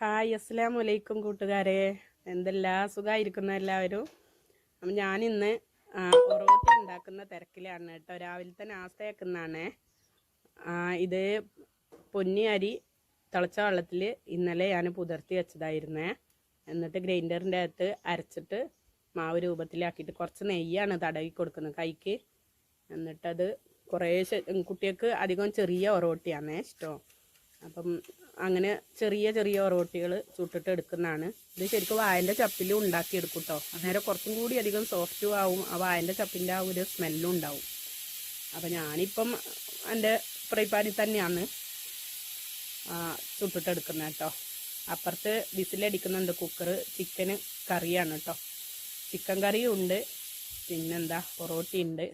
Hi അസ്സലാം വലൈക്കും കൂട്ടുകാരെ. എന്തെല്ലാ? സുഖമായിരിക്കുന്ന എല്ലാവരും. അപ്പം ഞാനിന്ന് പൊറോട്ട ഉണ്ടാക്കുന്ന തിരക്കിലാണ് കേട്ടോ. രാവിലത്തെ നാസ്ത വെക്കുന്നതാണ് ഇത് പൊന്നി അരി തിളച്ച വെള്ളത്തിൽ ഇന്നലെ ഞാൻ പുതിർത്തി വെച്ചതായിരുന്നേ. എന്നിട്ട് ഗ്രൈൻഡറിന്റെ അകത്ത് അരച്ചിട്ട് മാവ് രൂപത്തിലാക്കിയിട്ട് കുറച്ച് നെയ്യാണ് തടവി കൊടുക്കുന്നത് കൈക്ക്. എന്നിട്ടത് കുറേശ്ശെ കുട്ടികൾക്ക് അധികം ചെറിയ ഒറോട്ടിയാണേ ഇഷ്ടം. അപ്പം അങ്ങനെ ചെറിയ ചെറിയ ഒറോട്ടികൾ ചുട്ടിട്ട് എടുക്കുന്നതാണ്. ഇത് ശരിക്കും വായന്റെ ചപ്പിലും ഉണ്ടാക്കി എടുക്കും കേട്ടോ അന്നേരം കുറച്ചും കൂടി അധികം സോഫ്റ്റും ആവും ആ വായന്റെ ചപ്പിന്റെ ആ ഒരു സ്മെല്ലും ഉണ്ടാവും. അപ്പം ഞാനിപ്പം എന്റെ ഫ്രൈ പാനിൽ തന്നെയാണ് ചുട്ടിട്ടെടുക്കുന്നത് കേട്ടോ അപ്പുറത്ത് വിസിലടിക്കുന്നുണ്ട് കുക്കർ ചിക്കന് കറിയാണ് കേട്ടോ ചിക്കൻ കറിയും ഉണ്ട് പിന്നെന്താ പൊറോട്ടി ഉണ്ട്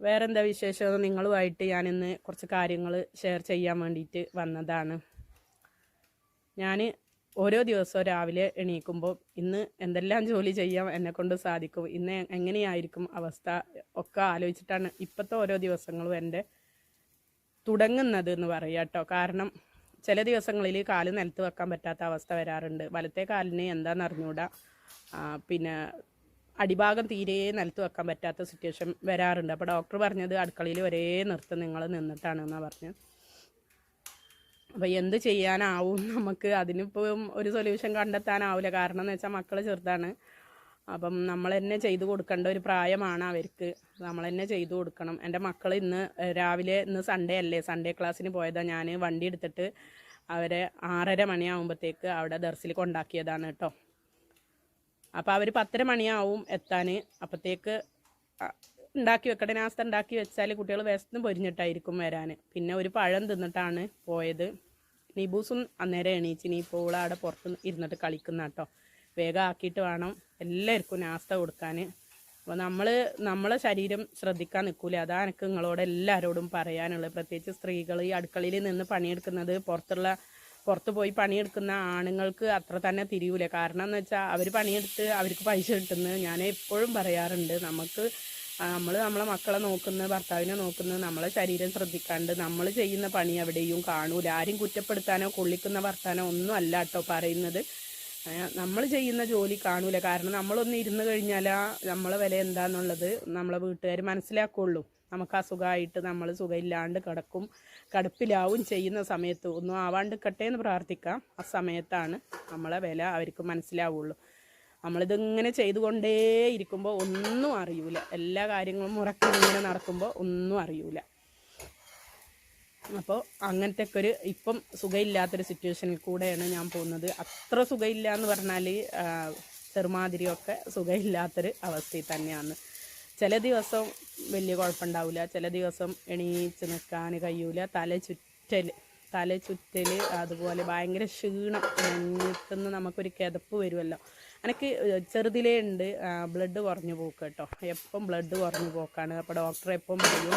വേറെന്താ വിശേഷം? നിങ്ങളുമായിട്ട് ഞാൻ ഇന്ന് കുറച്ച് കാര്യങ്ങൾ ഷെയർ ചെയ്യാൻ വേണ്ടിയിട്ട് വന്നതാണ്. ഞാൻ ഓരോ ദിവസവും രാവിലെ എണീക്കുമ്പോൾ ഇന്ന് എന്തെല്ലാം ജോലി ചെയ്യാം എന്നെക്കൊണ്ട് സാധിക്കും? ഇന്ന് എങ്ങനെയായിരിക്കും അവസ്ഥ? ഒക്കെ ആലോചിച്ചിട്ടാണ് ഇപ്പോഴത്തെ ഓരോ ദിവസങ്ങളും എന്റെ തുടങ്ങുന്നത് എന്ന് പറയാം കേട്ടോ കാരണം ചില ദിവസങ്ങളിൽ കാൽ നിലത്ത് വെക്കാൻ പറ്റാത്ത അവസ്ഥ വരാറുണ്ട്. വലത്തെ കാലിന് എന്താണെന്ന് അറിഞ്ഞുകൂടാ പിന്നെ അടിഭാഗം തീരെ നിലത്ത് വെക്കാൻ പറ്റാത്ത സിറ്റുവേഷൻ വരാറുണ്ട്. അപ്പോൾ ഡോക്ടർ പറഞ്ഞത് അടുക്കളയിൽ ഒരേ നൃത്തം നിങ്ങൾ നിന്നിട്ടാണ് നിന്നിട്ടാണെന്നാണ് പറഞ്ഞത്. അപ്പോൾ എന്ത് ചെയ്യാനാവും? നമുക്ക് അതിനിപ്പം ഒരു സൊല്യൂഷൻ കണ്ടെത്താനാവില്ല. കാരണം എന്ന് വെച്ചാൽ മക്കൾ ചെറുതാണ്. അപ്പം നമ്മൾ തന്നെ ചെയ്തു കൊടുക്കേണ്ട ഒരു പ്രായമാണ് അവർക്ക്. നമ്മൾ തന്നെ ചെയ്തു കൊടുക്കണം. എന്റെ മക്കൾ ഇന്ന് രാവിലെ ഇന്ന് സൺഡേ അല്ലേ? സൺഡേ ക്ലാസ്സിന് പോയതാ. ഞാൻ വണ്ടി എടുത്തിട്ട് അവരെ ആറര മണിയാകുമ്പോഴത്തേക്ക് അവിടെ ദർസിൽ കൊണ്ടാക്കിയതാണ് കേട്ടോ. അപ്പോൾ അവർ പത്തര മണിയാവും എത്താൻ അപ്പോഴത്തേക്ക് ഉണ്ടാക്കി വെക്കട്ടെ. നാസ്ത ഉണ്ടാക്കി വെച്ചാൽ കുട്ടികൾ വിശന്ന് പൊരിഞ്ഞിട്ടായിരിക്കും വരാൻ പിന്നെ ഒരു പഴം തിന്നിട്ടാണ് പോയത്. നിബൂസും അന്നേരം എണീച്ചിനി ഇപ്പോൾ അവിടെ പുറത്ത് ഇരുന്നിട്ട് കളിക്കുന്ന കേട്ടോ. വേഗം ആക്കിയിട്ട് വേണം എല്ലാവർക്കും നാസ്ത കൊടുക്കാൻ അപ്പോൾ നമ്മൾ നമ്മളെ ശരീരം ശ്രദ്ധിക്കാൻ നിൽക്കൂല അതാണ് എനിക്ക് നിങ്ങളോട് എല്ലാവരോടും പറയാനുള്ളത്. പ്രത്യേകിച്ച് സ്ത്രീകൾ ഈ അടുക്കളയിൽ നിന്ന് പണിയെടുക്കുന്നത് പുറത്തുള്ള പുറത്ത് പോയി പണിയെടുക്കുന്ന ആണുങ്ങൾക്ക് അത്ര തന്നെ തിരിയൂല. കാരണം എന്ന് വെച്ചാൽ അവർ പണിയെടുത്ത് അവർക്ക് പൈസ കിട്ടുന്നത് ഞാൻ എപ്പോഴും പറയാറുണ്ട്. നമുക്ക് നമ്മൾ നമ്മളെ മക്കളെ നോക്കുന്നത് ഭർത്താവിനെ നോക്കുന്നത് നമ്മളെ ശരീരം ശ്രദ്ധിക്കാണ്ട് നമ്മൾ ചെയ്യുന്ന പണി എവിടെയും കാണൂല. ആരും കുറ്റപ്പെടുത്താനോ കൊള്ളിക്കുന്ന വർത്താനോ ഒന്നും അല്ല കേട്ടോ പറയുന്നത്. നമ്മൾ ചെയ്യുന്ന ജോലി കാണൂല. കാരണം നമ്മളൊന്ന് ഇരുന്ന് കഴിഞ്ഞാൽ നമ്മളെ വില എന്താന്നുള്ളത് നമ്മളെ വീട്ടുകാർ മനസ്സിലാക്കുള്ളൂ. നമുക്ക് അസുഖമായിട്ട് നമ്മൾ സുഖമില്ലാണ്ട് കിടക്കും കടുപ്പിലാവും ചെയ്യുന്ന സമയത്ത് ഒന്നും ആവാണ്ടിക്കട്ടെ എന്ന് പ്രാർത്ഥിക്കാം. ആ സമയത്താണ് നമ്മളെ വില അവർക്ക് മനസ്സിലാവുള്ളൂ. നമ്മളിതിങ്ങനെ ചെയ്തുകൊണ്ടേ ഇരിക്കുമ്പോൾ ഒന്നും അറിയൂല. എല്ലാ കാര്യങ്ങളും മുറക്കി ഇങ്ങനെ നടക്കുമ്പോൾ ഒന്നും അറിയൂല. അപ്പോൾ അങ്ങനത്തെ ഒക്കെ ഒരു ഇപ്പം സുഖമില്ലാത്തൊരു സിറ്റുവേഷനിൽ കൂടെയാണ് ഞാൻ പോകുന്നത്. അത്ര സുഖമില്ല എന്ന് പറഞ്ഞാൽ ചെറുമാതിരിയൊക്കെ സുഖമില്ലാത്തൊരു അവസ്ഥയിൽ തന്നെയാണ്. ചില ദിവസം വലിയ കുഴപ്പമുണ്ടാവില്ല. ചില ദിവസം എണീച്ച് നിൽക്കാൻ കഴിയൂല. തല ചുറ്റൽ തല ചുറ്റൽ അതുപോലെ ഭയങ്കര ക്ഷീണം നെഞ്ഞത്തുനിന്ന് നമുക്കൊരു കിതപ്പ് വരുമല്ലോ. എനിക്ക് ചെറുതിലേ ഉണ്ട്. ബ്ലഡ് കുറഞ്ഞു പോക്ക് കേട്ടോ. എപ്പം ബ്ലഡ് കുറഞ്ഞു പോക്കാണ്. അപ്പോൾ ഡോക്ടർ എപ്പം പറയും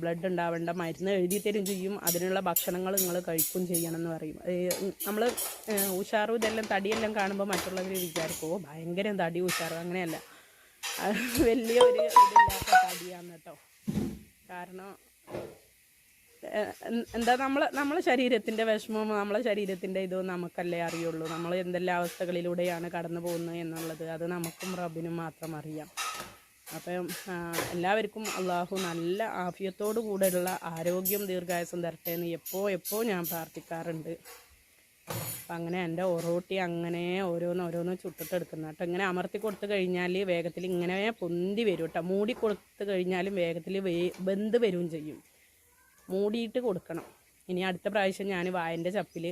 ബ്ലഡ് ഉണ്ടാവേണ്ട മരുന്ന് എഴുതി തരും ചെയ്യും. അതിനുള്ള ഭക്ഷണങ്ങൾ നിങ്ങൾ കഴിക്കും ചെയ്യണം എന്ന് പറയും. നമ്മൾ ഉഷാറും ഇതെല്ലാം തടിയെല്ലാം കാണുമ്പോൾ മറ്റുള്ളവർ വിചാരിക്കും ഓ ഭയങ്കര തടി ഉഷാറും. അങ്ങനെയല്ല. വലിയ ഒരു ഇതില്ലാത്ത തടിയാണ് കേട്ടോ കാരണം എന്താ നമ്മൾ നമ്മളെ ശരീരത്തിന്റെ വിഷമവും നമ്മളെ ശരീരത്തിന്റെ ഇതും നമുക്കല്ലേ അറിയുള്ളൂ. നമ്മൾ എന്തെല്ലാം അവസ്ഥകളിലൂടെയാണ് കടന്നു പോകുന്നത് എന്നുള്ളത് അത് നമുക്കും റബ്ബിനും മാത്രം അറിയാം. അപ്പം എല്ലാവർക്കും അള്ളാഹു നല്ല ആഫിയത്തോടു കൂടെയുള്ള ആരോഗ്യം ദീർഘായുസം തരട്ടെ എന്ന് എപ്പോൾ എപ്പോൾ ഞാൻ പ്രാർത്ഥിക്കാറുണ്ട്. അപ്പം അങ്ങനെ എന്റെ ഒറോട്ടി അങ്ങനെ ഓരോന്ന് ഓരോന്ന് ചുട്ടിട്ടെടുക്കുന്ന കേട്ടോ. ഇങ്ങനെ അമർത്തി കൊടുത്തു കഴിഞ്ഞാൽ വേഗത്തിൽ ഇങ്ങനെ പൊന്തി വരും കേട്ടോ മൂടി കൊടുത്തു കഴിഞ്ഞാലും വേഗത്തിൽ വേ ബന്ത് വരികയും ചെയ്യും. മൂടിയിട്ട് കൊടുക്കണം. ഇനി അടുത്ത പ്രാവശ്യം ഞാൻ വായന്റെ ചപ്പിൽ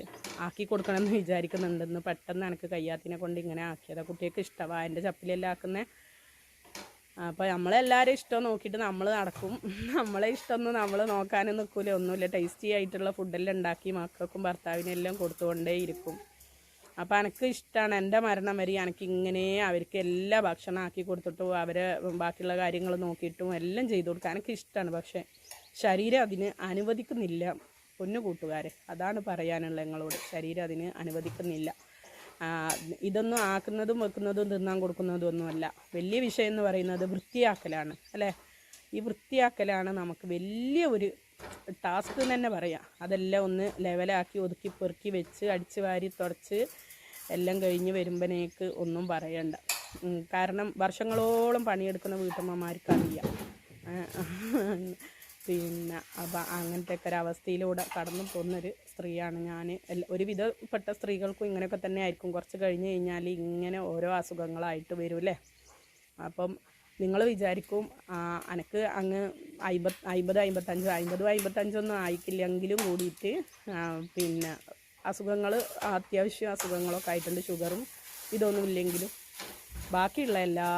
ആക്കി കൊടുക്കണമെന്ന് വിചാരിക്കുന്നുണ്ടെന്ന് പെട്ടെന്ന് എനിക്ക് കയ്യാത്തിനെ കൊണ്ട് ഇങ്ങനെ ആക്കിയതാണ് കുട്ടികൾക്ക് ഇഷ്ടമാണ് വായന്റെ ചപ്പിലെല്ലാം ആക്കുന്നത് അപ്പോൾ നമ്മളെല്ലാവരും ഇഷ്ടം നോക്കിയിട്ട് നമ്മൾ നടക്കും. നമ്മളെ ഇഷ്ടമൊന്നും നമ്മൾ നോക്കാനും നിൽക്കില്ല ഒന്നുമില്ല. ടേസ്റ്റി ആയിട്ടുള്ള ഫുഡെല്ലാം ഉണ്ടാക്കി മക്കൾക്കും ഭർത്താവിനെല്ലാം കൊടുത്തുകൊണ്ടേ ഇരിക്കും. അപ്പോൾ എനിക്ക് ഇഷ്ടമാണ് എന്റെ മരണം വരെ എനിക്ക് ഇങ്ങനെ അവർക്ക് എല്ലാ ഭക്ഷണം ആക്കി കൊടുത്തിട്ടും അവരെ ബാക്കിയുള്ള കാര്യങ്ങൾ നോക്കിയിട്ടും എല്ലാം ചെയ്തു കൊടുക്കാൻ എനിക്ക് ഇഷ്ടമാണ് പക്ഷേ ശരീരം അതിന് അനുവദിക്കുന്നില്ല. പൊന്നു കൂട്ടുകാരെ അതാണ് പറയാനുള്ളത് നിങ്ങളോട്. ശരീരം അതിന് അനുവദിക്കുന്നില്ല. ഇതൊന്നും ആക്കുന്നതും വെക്കുന്നതും തിന്നാൻ കൊടുക്കുന്നതും ഒന്നുമല്ല. വലിയ വിഷയം എന്ന് പറയുന്നത് വൃത്തിയാക്കലാണ് അല്ലേ? ഈ വൃത്തിയാക്കലാണ് നമുക്ക് വലിയ ഒരു ടാസ്ക് തന്നെ പറയാം. അതെല്ലാം ഒന്ന് ലെവലാക്കി ഒതുക്കി പെറുക്കി വെച്ച് അടിച്ച് വാരി തുടച്ച് എല്ലാം കഴിഞ്ഞ് വരുമ്പോഴേക്ക് ഒന്നും പറയണ്ട. കാരണം വർഷങ്ങളോളം പണിയെടുക്കുന്ന വീട്ടമ്മമാർക്ക് അറിയാം ഏഹ് പിന്നെ അപ്പം അങ്ങനത്തെ ഒക്കെ ഒരവസ്ഥയിലൂടെ കടന്നു പോകുന്നൊരു സ്ത്രീയാണ് ഞാൻ. ഒരുവിധപ്പെട്ട സ്ത്രീകൾക്കും ഇങ്ങനെയൊക്കെ തന്നെ ആയിരിക്കും. കുറച്ച് കഴിഞ്ഞ് കഴിഞ്ഞാൽ ഇങ്ങനെ ഓരോ അസുഖങ്ങളായിട്ട് വരും അപ്പം നിങ്ങൾ വിചാരിക്കും അനക്ക് അങ്ങ് അമ്പത് അമ്പത് അമ്പത്തഞ്ച് അമ്പതും അമ്പത്തഞ്ചൊന്നും ആയിക്കില്ലെങ്കിലും കൂടിയിട്ട് പിന്നെ അസുഖങ്ങൾ അത്യാവശ്യം അസുഖങ്ങളൊക്കെ ആയിട്ടുണ്ട് ഷുഗറും ഇതൊന്നും ഇല്ലെങ്കിലും. ബാക്കിയുള്ള എല്ലാ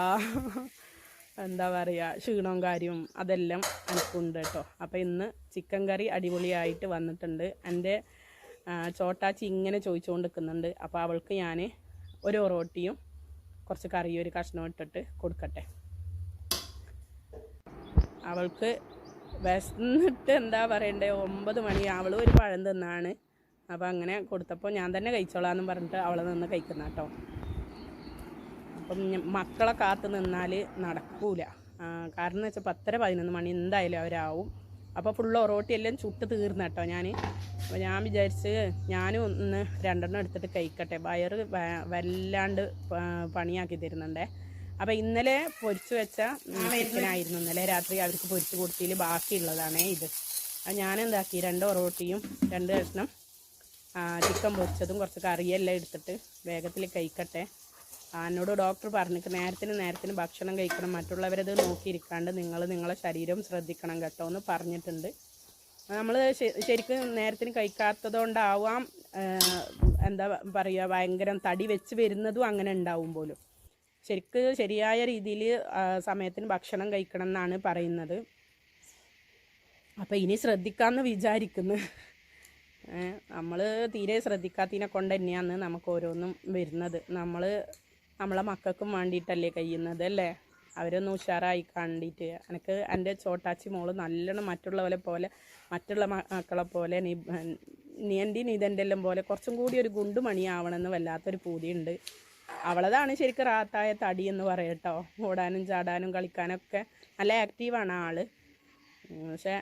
എന്താ പറയുക ക്ഷീണവും കാര്യവും അതെല്ലാം എനിക്കുണ്ട് കേട്ടോ അപ്പോൾ ഇന്ന് ചിക്കൻ കറി അടിപൊളിയായിട്ട് വന്നിട്ടുണ്ട്. എന്റെ ചോട്ടാച്ചി ഇങ്ങനെ ചോദിച്ചുകൊണ്ട് നിൽക്കുന്നുണ്ട് അപ്പോൾ അവൾക്ക് ഞാൻ ഒരു റോട്ടിയും കുറച്ച് കറിയും ഒരു കഷ്ണം ഇട്ടിട്ട് കൊടുക്കട്ടെ. അവൾക്ക് വിശന്നിട്ട് എന്താ പറയണ്ടേ ഒമ്പത് മണി. അവളും ഒരു പഴം തിന്നാണ്. അപ്പോൾ അങ്ങനെ കൊടുത്തപ്പോൾ ഞാൻ തന്നെ കഴിച്ചോളാം എന്ന് പറഞ്ഞിട്ട് അവളെ നിന്ന് കഴിക്കുന്ന കേട്ടോ അപ്പം മക്കളെ കാത്ത് നിന്നാൽ നടക്കൂല. കാരണം എന്ന് വെച്ചാൽ പത്തര പതിനൊന്ന് മണി എന്തായാലും അവരാവും. അപ്പോൾ ഫുള്ള് ഒറോട്ടി എല്ലാം ചുട്ട് തീർന്നു കേട്ടോ ഞാൻ അപ്പോൾ ഞാൻ വിചാരിച്ച് ഞാനും ഒന്ന് രണ്ടെണ്ണം എടുത്തിട്ട് കഴിക്കട്ടെ. വയറ് വല്ലാണ്ട് പണിയാക്കി തരുന്നുണ്ടേ. അപ്പോൾ ഇന്നലെ പൊരിച്ചു വെച്ച ചിക്കനായിരുന്നു ഇന്നലെ. രാത്രി അവർക്ക് പൊരിച്ച് കൊടുത്തതിൽ ബാക്കിയുള്ളതാണേ ഇത്. അപ്പം ഞാൻ എന്താക്കി രണ്ട് ഒറോട്ടിയും രണ്ട് കഷ്ണം ചിക്കൻ പൊരിച്ചതും കുറച്ച് കറിയെല്ലാം എടുത്തിട്ട് വേഗത്തിൽ കഴിക്കട്ടെ. എന്നോട് ഡോക്ടർ പറഞ്ഞിട്ട് നേരത്തിന് നേരത്തിന് ഭക്ഷണം കഴിക്കണം മറ്റുള്ളവരത് നോക്കിയിരിക്കാണ്ട് നിങ്ങൾ നിങ്ങളെ ശരീരം ശ്രദ്ധിക്കണം കേട്ടോ എന്ന് പറഞ്ഞിട്ടുണ്ട്. നമ്മൾ ശരിക്കും നേരത്തിന് കഴിക്കാത്തതുകൊണ്ടാവാം എന്താ പറയുക ഭയങ്കര തടി വെച്ച് വരുന്നതും അങ്ങനെ ഉണ്ടാവും പോലും. ശരിക്ക് ശരിയായ രീതിയിൽ സമയത്തിന് ഭക്ഷണം കഴിക്കണം എന്നാണ് പറയുന്നത്. അപ്പോൾ ഇനി ശ്രദ്ധിക്കാമെന്ന് വിചാരിക്കുന്നു. നമ്മൾ തീരെ ശ്രദ്ധിക്കാത്തതിനെ കൊണ്ട് തന്നെയാണ് നമുക്ക് ഓരോന്നും വരുന്നത്. നമ്മൾ നമ്മളെ മക്കൾക്കും വേണ്ടിയിട്ടല്ലേ കഴിയുന്നത് അല്ലേ അവരൊന്ന് ഉഷാറായി കണ്ടിട്ട്. എനിക്ക് എന്റെ ചോട്ടാച്ചി മോൾ നല്ലോണം മറ്റുള്ളവരെ പോലെ മറ്റുള്ള മക്കളെ പോലെ നീ നീന്തി നീതന്റെ എല്ലാം പോലെ കുറച്ചും കൂടി ഒരു ഗുണ്ടുമണിയാവണമെന്ന് വല്ലാത്തൊരു പൂതിയുണ്ട്. അവളതാണ് ശരിക്കും റാത്തായ തടി എന്ന് പറയട്ടോ. ഓടാനും ചാടാനും കളിക്കാനൊക്കെ നല്ല ആക്റ്റീവാണ് ആൾ. പക്ഷേ പക്ഷെ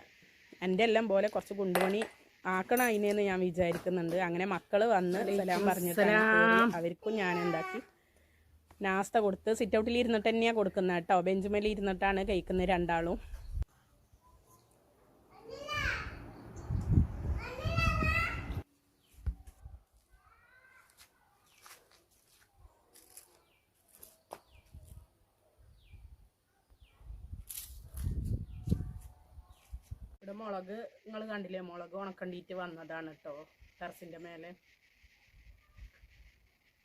എന്റെ എല്ലാം പോലെ കുറച്ച് ഗുണ്ടുമണി ആക്കണം അതിനെന്ന് ഞാൻ വിചാരിക്കുന്നുണ്ട്. അങ്ങനെ മക്കൾ വന്ന് സലാം പറഞ്ഞിട്ട് അവർക്കും ഞാൻ എന്താക്കി നാസ്ത കൊടുത്ത് സിറ്റ് ഔട്ടിൽ ഇരുന്നിട്ട് തന്നെയാണ് കൊടുക്കുന്നത് കേട്ടോ. ബെഞ്ചുമേലി ഇരുന്നിട്ടാണ് കഴിക്കുന്നത് രണ്ടാളും. ഇവിടെ മുളക് നിങ്ങൾ കണ്ടില്ലേ? മുളക് ഉണക്കണ്ടിട്ട് വന്നതാണ് കേട്ടോ ടെറസിന്റെ മേലെ.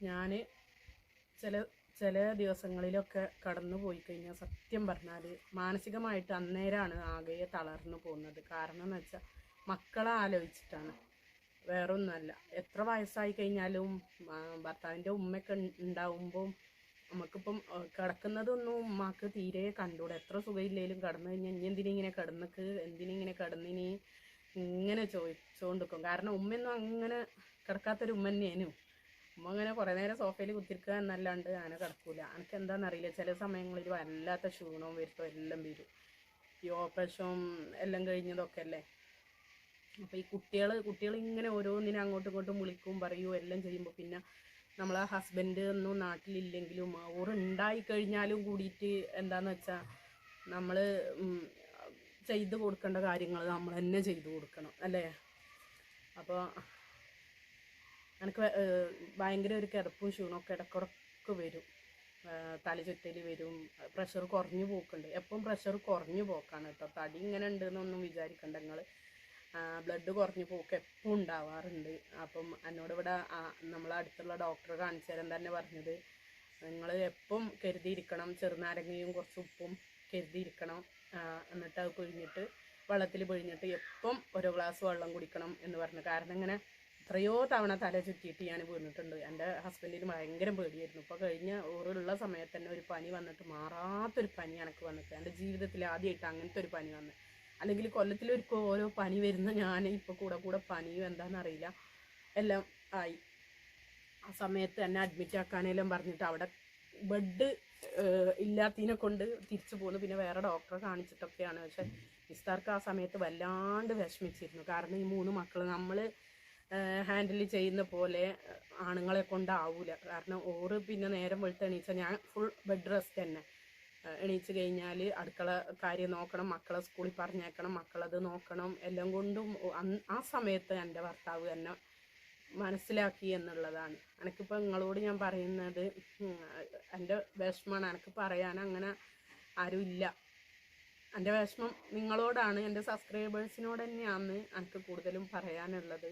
ഞാൻ ചില ചില ദിവസങ്ങളിലൊക്കെ കടന്നു പോയി കഴിഞ്ഞാൽ സത്യം പറഞ്ഞാൽ മാനസികമായിട്ട് അന്നേരമാണ് ആകെ തളർന്നു പോകുന്നത്. കാരണം എന്ന് വെച്ചാൽ മക്കളെ ആലോചിച്ചിട്ടാണ്. വേറൊന്നുമല്ല. എത്ര വയസ്സായി കഴിഞ്ഞാലും ഭർത്താവിന്റെ ഉമ്മയൊക്കെ ഉണ്ടാവുമ്പോൾ നമുക്കിപ്പം കിടക്കുന്നതൊന്നും ഉമ്മാക്ക് തീരെ കണ്ടൂടെ. എത്ര സുഖമില്ലെങ്കിലും കടന്നു കഴിഞ്ഞാൽ ഇനി എന്തിനിങ്ങനെ കിടന്നിക്ക്? എന്തിനിങ്ങനെ കിടന്നിനി? ഇങ്ങനെ ചോദിച്ചുകൊണ്ടിരിക്കും കാരണം ഉമ്മയൊന്നും അങ്ങനെ കിടക്കാത്തൊരു ഉമ്മ തന്നെയാനും. ഉമ്മ അങ്ങനെ കുറേ നേരം സോഫയിൽ കുത്തിരിക്കുക എന്നല്ലാണ്ട് അങ്ങനെ കിടക്കൂല. എനിക്ക് എന്താണെന്നറിയില്ല ചില സമയങ്ങളിൽ വല്ലാത്ത ക്ഷീണവും വരുത്തോ എല്ലാം വരും. ഈ ഓപ്പറേഷനും എല്ലാം കഴിഞ്ഞതൊക്കെ അല്ലേ അപ്പോൾ ഈ കുട്ടികൾ കുട്ടികൾ ഇങ്ങനെ ഓരോന്നിനെ അങ്ങോട്ടും ഇങ്ങോട്ടും വിളിക്കും പറയും എല്ലാം ചെയ്യുമ്പോൾ പിന്നെ നമ്മളെ ഹസ്ബൻഡ് ഒന്നും നാട്ടിലില്ലെങ്കിലും ഓറുണ്ടായി കഴിഞ്ഞാലും കൂടിയിട്ട് എന്താന്ന് വെച്ചാൽ നമ്മൾ ചെയ്തു കൊടുക്കേണ്ട കാര്യങ്ങൾ നമ്മൾ തന്നെ ചെയ്തു കൊടുക്കണം അല്ലേ? അപ്പോൾ എനിക്ക് ഭയങ്കര ഒരു കിടപ്പും ക്ഷീണമൊക്കെ ഇടക്കിടക്ക് വരും. തല ചുറ്റൽ വരും. പ്രഷർ കുറഞ്ഞു പോക്കുണ്ട്. എപ്പം പ്രഷർ കുറഞ്ഞു പോക്കാണ് കേട്ടോ തടി ഇങ്ങനെ ഉണ്ട് എന്നൊന്നും വിചാരിക്കണ്ട നിങ്ങൾ ബ്ലഡ് കുറഞ്ഞു പോക്ക് എപ്പോൾ ഉണ്ടാവാറുണ്ട്. അപ്പം എന്നോട് ഇവിടെ നമ്മളെ അടുത്തുള്ള ഡോക്ടറെ കാണിച്ചു തരാൻ തന്നെ പറഞ്ഞത്. നിങ്ങൾ എപ്പം കരുതിയിരിക്കണം ചെറുനാരങ്ങയും കുറച്ച് ഉപ്പും കരുതിയിരിക്കണം. എന്നിട്ട് അത് പിഴിഞ്ഞിട്ട് വെള്ളത്തിൽ പിഴിഞ്ഞിട്ട് എപ്പം ഓരോ ഗ്ലാസ് വെള്ളം കുടിക്കണം എന്ന് പറഞ്ഞു. കാരണം ഇങ്ങനെ എത്രയോ തവണ തല ചുറ്റിയിട്ട് ഞാൻ വീണിട്ടുണ്ട്. എന്റെ ഹസ്ബൻഡിന് ഭയങ്കര പേടിയായിരുന്നു. ഇപ്പോൾ കഴിഞ്ഞ ഓറുള്ള സമയത്ത് തന്നെ ഒരു പനി വന്നിട്ട് മാറാത്തൊരു പനി എനിക്ക് വന്നിട്ട്. എന്റെ ജീവിതത്തിൽ ആദ്യമായിട്ട് അങ്ങനത്തെ ഒരു പനി വന്നു. അല്ലെങ്കിൽ കൊല്ലത്തിലൊരിക്കൽ ഓരോ പനി വരുന്ന ഞാൻ ഇപ്പോൾ കൂടെ കൂടെ പനിയും എന്താണെന്നറിയില്ല എല്ലാം ആയി. ആ സമയത്ത് എന്നെ അഡ്മിറ്റ് ആക്കാനെല്ലാം പറഞ്ഞിട്ട് അവിടെ ബെഡ് ഇല്ലാത്തതിനെ കൊണ്ട് തിരിച്ചു പോന്നു. പിന്നെ വേറെ ഡോക്ടറെ കാണിച്ചിട്ടൊക്കെയാണ്. പക്ഷെ ഇസ്താർക്ക് ആ സമയത്ത് വല്ലാണ്ട് വിഷമിച്ചിരുന്നു. കാരണം ഈ മൂന്ന് മക്കൾ നമ്മൾ ഹാൻഡിൽ ചെയ്യുന്ന പോലെ ആണുങ്ങളെ കൊണ്ടാവൂല. കാരണം ഓറ് പിന്നെ നേരം വെളുത്ത് എണീച്ച ഞാൻ ഫുൾ ബെഡ് റെസ്റ്റ് തന്നെ. എണീച്ച് കഴിഞ്ഞാൽ അടുക്കള കാര്യം നോക്കണം മക്കളെ സ്കൂളിൽ പറഞ്ഞേക്കണം മക്കളത് നോക്കണം എല്ലാം കൊണ്ടും ആ സമയത്ത് എന്റെ ഭർത്താവ് തന്നെ മനസ്സിലാക്കി എന്നുള്ളതാണ്. എനിക്കിപ്പോൾ നിങ്ങളോട് ഞാൻ പറയുന്നത് എന്റെ വിഷമമാണ്. എനിക്ക് പറയാൻ അങ്ങനെ ആരും ഇല്ല. എന്റെ വിഷമം നിങ്ങളോടാണ്. എന്റെ സബ്സ്ക്രൈബേഴ്സിനോട് തന്നെയാണ് എനിക്ക് കൂടുതലും പറയാനുള്ളത്.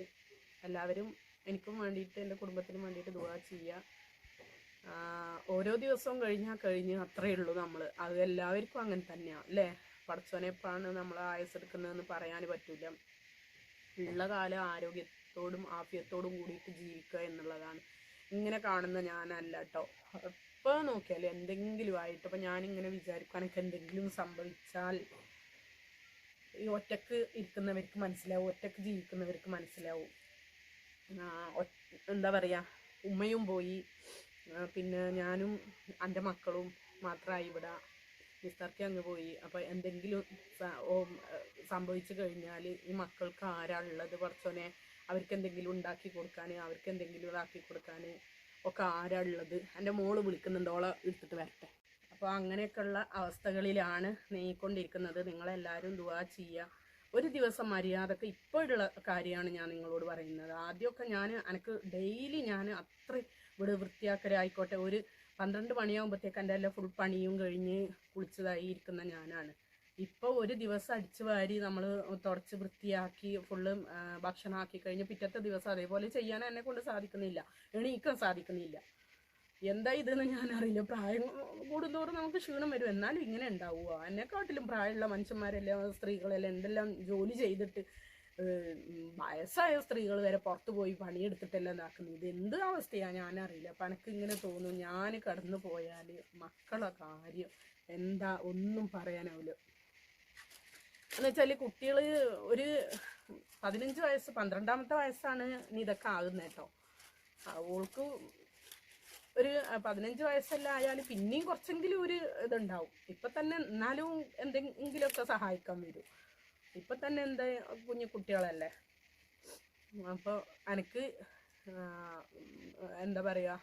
എല്ലാവരും എനിക്കും വേണ്ടിയിട്ട് എന്റെ കുടുംബത്തിനും വേണ്ടിയിട്ട് ദുവാ ചെയ്യുക. ഓരോ ദിവസവും കഴിഞ്ഞാൽ കഴിഞ്ഞ് അത്രയേ ഉള്ളൂ നമ്മൾ അത് എല്ലാവർക്കും അങ്ങനെ തന്നെയാണ് അല്ലേ? പഠിച്ചോനെപ്പാണ് നമ്മൾ ആയസെടുക്കുന്നതെന്ന് പറയാൻ പറ്റില്ല ഉള്ള കാലം ആരോഗ്യത്തോടും ആഫ്യത്തോടും കൂടിയിട്ട് ജീവിക്കുക എന്നുള്ളതാണ്. ഇങ്ങനെ കാണുന്ന ഞാനല്ല കേട്ടോ എപ്പോൾ നോക്കിയാലും എന്തെങ്കിലും ആയിട്ട് ഇപ്പം ഞാനിങ്ങനെ വിചാരിക്കും എനിക്ക് എന്തെങ്കിലും സംഭവിച്ചാൽ ഈ ഒറ്റയ്ക്ക് ഇരിക്കുന്നവർക്ക് മനസ്സിലാവും ഒറ്റയ്ക്ക് ജീവിക്കുന്നവർക്ക് മനസ്സിലാവും. എന്താ പറയുക ഉമ്മയും പോയി. പിന്നെ ഞാനും എന്റെ മക്കളും മാത്രമായി ഇവിടെ മിസ്റ്റർക്ക് അങ്ങ് പോയി. അപ്പോൾ എന്തെങ്കിലും സംഭവിച്ചു കഴിഞ്ഞാൽ ഈ മക്കൾക്ക് ആരാ ഉള്ളത്? കുറച്ചോനെ അവർക്ക് എന്തെങ്കിലും ഉണ്ടാക്കി കൊടുക്കാൻ അവർക്ക് എന്തെങ്കിലും ഇതാക്കി കൊടുക്കാൻ ഒക്കെ ആരാ ഉള്ളത്? എന്റെ മോൾ വിളിക്കുന്നുണ്ട് ഓളെ എടുത്തിട്ട് വരട്ടെ. അപ്പോൾ അങ്ങനെയൊക്കെയുള്ള അവസ്ഥകളിലാണ് നീങ്ങിക്കൊണ്ടിരിക്കുന്നത് നിങ്ങളെല്ലാവരും ദുവാ ചെയ്യുക ഒരു ദിവസം മര്യാദയ്ക്ക് ഇപ്പോഴുള്ള കാര്യമാണ് ഞാൻ നിങ്ങളോട് പറയുന്നത്. ആദ്യമൊക്കെ ഞാൻ എനിക്ക് ഡെയിലി ഞാൻ അത്ര ഇവിടെ വൃത്തിയാക്കലായിക്കോട്ടെ ഒരു പന്ത്രണ്ട് മണിയാകുമ്പോഴത്തേക്ക് എന്റെ എല്ലാം ഫുൾ പണിയും കഴിഞ്ഞ് കുളിച്ചതായി ഇരിക്കുന്ന ഞാനാണ്. ഇപ്പോൾ ഒരു ദിവസം അടിച്ചു വാരി നമ്മൾ തുടച്ച് വൃത്തിയാക്കി ഫുള്ള് ഭക്ഷണമാക്കി കഴിഞ്ഞ് പിറ്റത്തെ ദിവസം അതേപോലെ ചെയ്യാൻ എന്നെ കൊണ്ട് സാധിക്കുന്നില്ല. എണീക്കാൻ സാധിക്കുന്നില്ല. എന്താ ഇതെന്ന് ഞാൻ അറിയില്ല പ്രായം കൂടുന്തോറും നമുക്ക് ക്ഷീണം വരും. എന്നാലും ഇങ്ങനെ ഉണ്ടാവുക. എന്നെക്കാട്ടിലും പ്രായമുള്ള മനുഷ്യന്മാരെല്ലാം സ്ത്രീകളെല്ലാം എന്തെല്ലാം ജോലി ചെയ്തിട്ട് വയസ്സായ സ്ത്രീകൾ വരെ പുറത്തു പോയി പണിയെടുത്തിട്ടെല്ലാം ഇതാക്കുന്നത് ഇത് എന്ത് അവസ്ഥയാണ് ഞാനറിയില്ല. അപ്പം എനിക്ക് ഇങ്ങനെ തോന്നും. ഞാൻ കടന്നു പോയാൽ മക്കളെ കാര്യം എന്താ ഒന്നും പറയാനാവില്ല. എന്ന് വെച്ചാൽ കുട്ടികൾ ഒരു പതിനഞ്ച് വയസ്സ് പന്ത്രണ്ടാമത്തെ വയസ്സാണ് ഇതൊക്കെ ആകുന്നത് കേട്ടോ. അവൾക്ക് ഒരു പതിനഞ്ച് വയസ്സെല്ലാം ആയാലും പിന്നെയും കുറച്ചെങ്കിലും ഒരു ഇതുണ്ടാവും. ഇപ്പം തന്നെ എന്നാലും എന്തെങ്കിലുമൊക്കെ സഹായിക്കാൻ വരും. ഇപ്പം തന്നെ എന്താ കുഞ്ഞു കുട്ടികളല്ലേ? അപ്പോൾ എനിക്ക് എന്താ പറയുക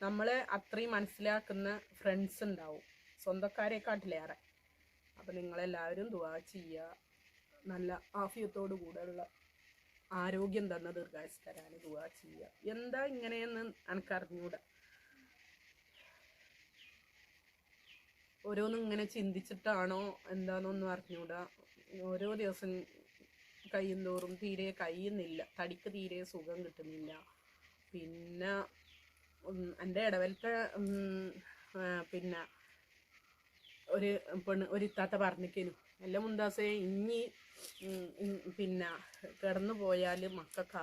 നമ്മളെ അത്രയും മനസ്സിലാക്കുന്ന ഫ്രണ്ട്സ് ഉണ്ടാവും. സ്വന്തക്കാരെക്കാട്ടിലേറെ. അപ്പം നിങ്ങളെല്ലാവരും ദുവാ ചെയ്യുക നല്ല ആഫിയത്തോടു കൂടെയുള്ള ആരോഗ്യം തന്ന ദീർഘായുസ് തരാൻ ദുവാ ചെയ്യുക എന്താ ഇങ്ങനെയെന്ന് എനിക്കറിഞ്ഞൂടാ ഓരോന്നും ഇങ്ങനെ ചിന്തിച്ചിട്ടാണോ എന്താണെന്നൊന്നും അറിഞ്ഞൂടാ. ഓരോ ദിവസം കഴിയുന്തോറും തീരെ കഴിയുന്നില്ല. തടിക്ക് തീരെ സുഖം കിട്ടുന്നില്ല. പിന്നെ എന്റെ ഇടവലത്തെ പിന്നെ ഒരു പെണ്ണ് ഒരു ഇത്താത്ത പറഞ്ഞിക്കനു. എല്ലാ മുന്താസേ ഇനി പിന്നെ കിടന്നു പോയാൽ മക്കൾക്ക്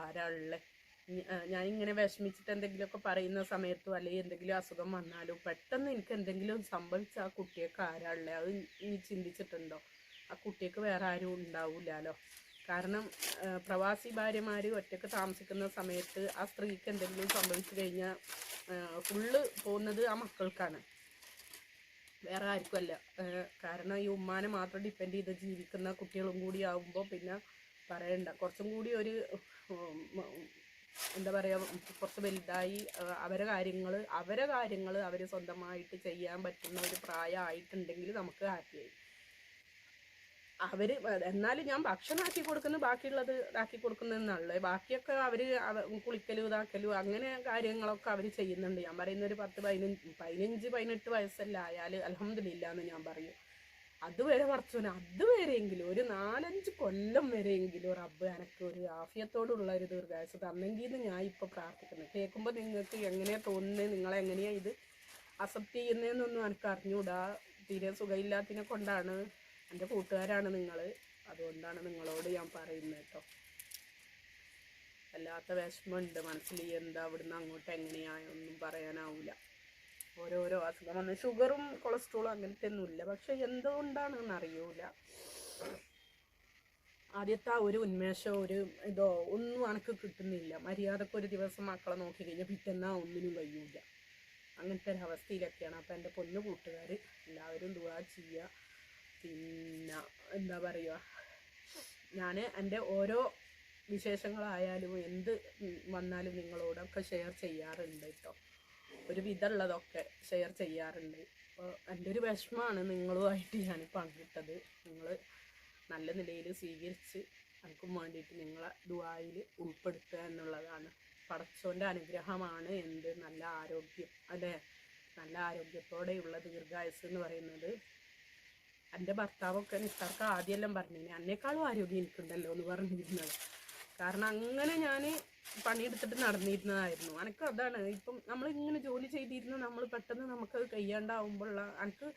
ആരാളുള്ളത് ഇങ്ങനെ വിഷമിച്ചിട്ട് എന്തെങ്കിലുമൊക്കെ പറയുന്ന സമയത്തോ അല്ലെങ്കിൽ എന്തെങ്കിലും അസുഖം വന്നാലോ പെട്ടെന്ന് എനിക്ക് എന്തെങ്കിലും സംഭവിച്ച ആ കുട്ടിയൊക്കെ ആരാളെ അത് ഇനി ചിന്തിച്ചിട്ടുണ്ടോ? ആ കുട്ടിയൊക്കെ വേറെ ആരും ഉണ്ടാവില്ലല്ലോ കാരണം പ്രവാസി ഭാര്യമാർ ഒറ്റയ്ക്ക് താമസിക്കുന്ന സമയത്ത് ആ സ്ത്രീക്ക് എന്തെങ്കിലും സംഭവിച്ചു കഴിഞ്ഞാൽ ഫുള്ള് പോകുന്നത് ആ മക്കൾക്കാണ്. വേറെ ആർക്കുമല്ല കാരണം ഈ ഉമ്മാനെ മാത്രം ഡിപ്പെൻഡ് ചെയ്ത് ജീവിക്കുന്ന കുട്ടികളും കൂടി ആകുമ്പോൾ പിന്നെ പറയണ്ട. കുറച്ചും കൂടി ഒരു എന്താ പറയുക കുറച്ച് വലുതായി അവരെ കാര്യങ്ങൾ അവരെ കാര്യങ്ങൾ അവർ സ്വന്തമായിട്ട് ചെയ്യാൻ പറ്റുന്ന ഒരു പ്രായമായിട്ടുണ്ടെങ്കിൽ നമുക്ക് ഹാപ്പിയായി. അവർ എന്നാലും ഞാൻ ഭക്ഷണം ആക്കി കൊടുക്കുന്നു ബാക്കിയുള്ളത് ആക്കി കൊടുക്കുന്നതെന്നുള്ളത് ബാക്കിയൊക്കെ അവർ അവ- കുളിക്കലും ഇതാക്കലും അങ്ങനെ കാര്യങ്ങളൊക്കെ അവർ ചെയ്യുന്നുണ്ട്. ഞാൻ പറയുന്ന ഒരു പത്ത് പതിനഞ്ച് പതിനഞ്ച് പതിനെട്ട് വയസ്സെല്ലാം ആയാൽ എന്ന് ഞാൻ പറയും. അതുവരെ മറച്ചു അതുവരെയെങ്കിലും ഒരു നാലഞ്ച് കൊല്ലം വരെയെങ്കിലും റബ്ബ് എനിക്ക് ഒരു ആഫിയത്തോടുള്ള ഒരു ദീർഘായുസ് തന്നെങ്കിൽ ഞാൻ ഇപ്പോൾ പ്രാർത്ഥിക്കുന്നത് കേൾക്കുമ്പോൾ നിങ്ങൾക്ക് എങ്ങനെയാ തോന്നുന്നത് നിങ്ങളെങ്ങനെയാ ഇത് അക്സെപ്റ്റ് ചെയ്യുന്നതെന്നൊന്നും എനിക്ക് അറിഞ്ഞുകൂടാ തീരെ സുഖമില്ലാത്തതിനെ കൊണ്ടാണ് എന്റെ കൂട്ടുകാരാണ് നിങ്ങൾ അതുകൊണ്ടാണ് നിങ്ങളോട് ഞാൻ പറയുന്നത് കേട്ടോ വല്ലാത്ത വിഷമമുണ്ട് മനസ്സിൽ എന്താ അവിടുന്ന് അങ്ങോട്ട് എങ്ങനെയായൊന്നും പറയാനാവില്ല ഓരോരോ അസുഖം വന്ന്. ഷുഗറും കൊളസ്ട്രോളും അങ്ങനത്തെ ഒന്നുമില്ല പക്ഷെ എന്തുകൊണ്ടാണെന്ന് അറിയൂല. ആദ്യത്തെ ആ ഒരു ഉന്മേഷം ഒരു ഇതോ ഒന്നും അനക്ക് കിട്ടുന്നില്ല. മര്യാദയ്ക്ക് ഒരു ദിവസം മക്കളെ നോക്കി കഴിഞ്ഞാൽ പിറ്റെന്നാ ഒന്നിനും കഴിയൂല. അങ്ങനത്തെ ഒരു അവസ്ഥയിലൊക്കെയാണ്. അപ്പം എന്റെ പൊന്നു കൂട്ടുകാർ എല്ലാവരും ദുവാ ചെയ്യുക പിന്നെ എന്താ പറയുക ഞാൻ എന്റെ ഓരോ വിശേഷങ്ങളായാലും എന്ത് വന്നാലും നിങ്ങളോടൊക്കെ ഷെയർ ചെയ്യാറുണ്ട് കേട്ടോ ഒരു വിധമുള്ളതൊക്കെ ഷെയർ ചെയ്യാറുണ്ട്. അപ്പോൾ എന്റെ ഒരു വിഷമമാണ് നിങ്ങളുമായിട്ട് ഞാൻ പങ്കിട്ടത് നിങ്ങൾ നല്ല നിലയിൽ സ്വീകരിച്ച് എനിക്കും വേണ്ടിയിട്ട് നിങ്ങളെ ദുബായിൽ ഉൾപ്പെടുത്തുക എന്നുള്ളതാണ്. പടച്ചോന്റെ അനുഗ്രഹമാണ് എന്ത് നല്ല ആരോഗ്യം അല്ലേ? നല്ല ആരോഗ്യത്തോടെയുള്ള ദീർഘായുസ് എന്ന് പറയുന്നത്. എന്റെ ഭർത്താവൊക്കെ നിസ്സാർക്ക് ആദ്യമെല്ലാം പറഞ്ഞു എന്നെക്കാളും ആരോഗ്യം എനിക്കുണ്ടല്ലോ എന്ന് പറഞ്ഞിരുന്നത്. കാരണം അങ്ങനെ ഞാൻ പണിയെടുത്തിട്ട് നടന്നിരുന്നതായിരുന്നു. അനക്ക് അതാണ്. ഇപ്പം നമ്മൾ ഇങ്ങനെ ജോലി ചെയ്തിരുന്ന നമ്മൾ പെട്ടെന്ന് നമുക്കത് കഴിയാണ്ടാവുമ്പോഴുള്ള അനക്ക്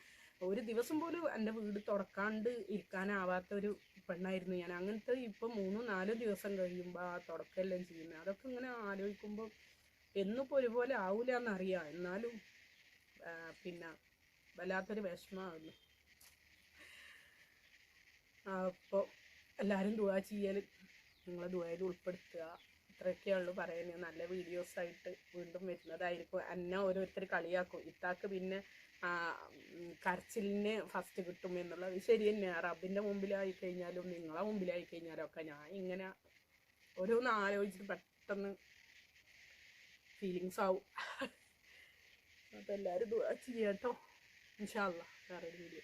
ഒരു ദിവസം പോലും എന്റെ വീട് തുറക്കാണ്ട് ഇരിക്കാനാവാത്ത ഒരു പെണ്ണായിരുന്നു ഞാൻ. അങ്ങനത്തെ ഇപ്പം മൂന്നും നാലും ദിവസം കഴിയുമ്പോൾ ആ തുടക്കമെല്ലാം ചെയ്യുന്നത്. അതൊക്കെ ഇങ്ങനെ ആലോചിക്കുമ്പോൾ എന്നിപ്പോൾ ഒരുപോലെ ആവില്ല എന്നറിയാം എന്നാലും പിന്നെ വല്ലാത്തൊരു വിഷമമാകുന്നു അപ്പോൾ എല്ലാവരും ദുവാ ചെയ്യൽ നിങ്ങളെ ദുവായിൽ ഉൾപ്പെടുത്തുക. ഇത്രയൊക്കെയേ ഉള്ളൂ പറയുന്നത് നല്ല വീഡിയോസ് ആയിട്ട് വീണ്ടും വരുന്നതായിരിക്കും. എന്നെ ഓരോരുത്തർ കളിയാക്കും. ഇത്താക്ക് പിന്നെ കരച്ചിലിന് ഫസ്റ്റ് കിട്ടും എന്നുള്ളത് ശരി തന്നെ. റബ്ബിന്റെ മുമ്പിലായി കഴിഞ്ഞാലും നിങ്ങളെ മുമ്പിലായി കഴിഞ്ഞാലും ഒക്കെ ഞാൻ ഇങ്ങനെ ഓരോന്ന് ആലോചിച്ചിട്ട് പെട്ടെന്ന് ഫീലിങ്സ് ആവും. അപ്പോൾ എല്ലാവരും ചെയ്യാട്ടോ. ഇൻഷാല്ല വേറെ വീഡിയോ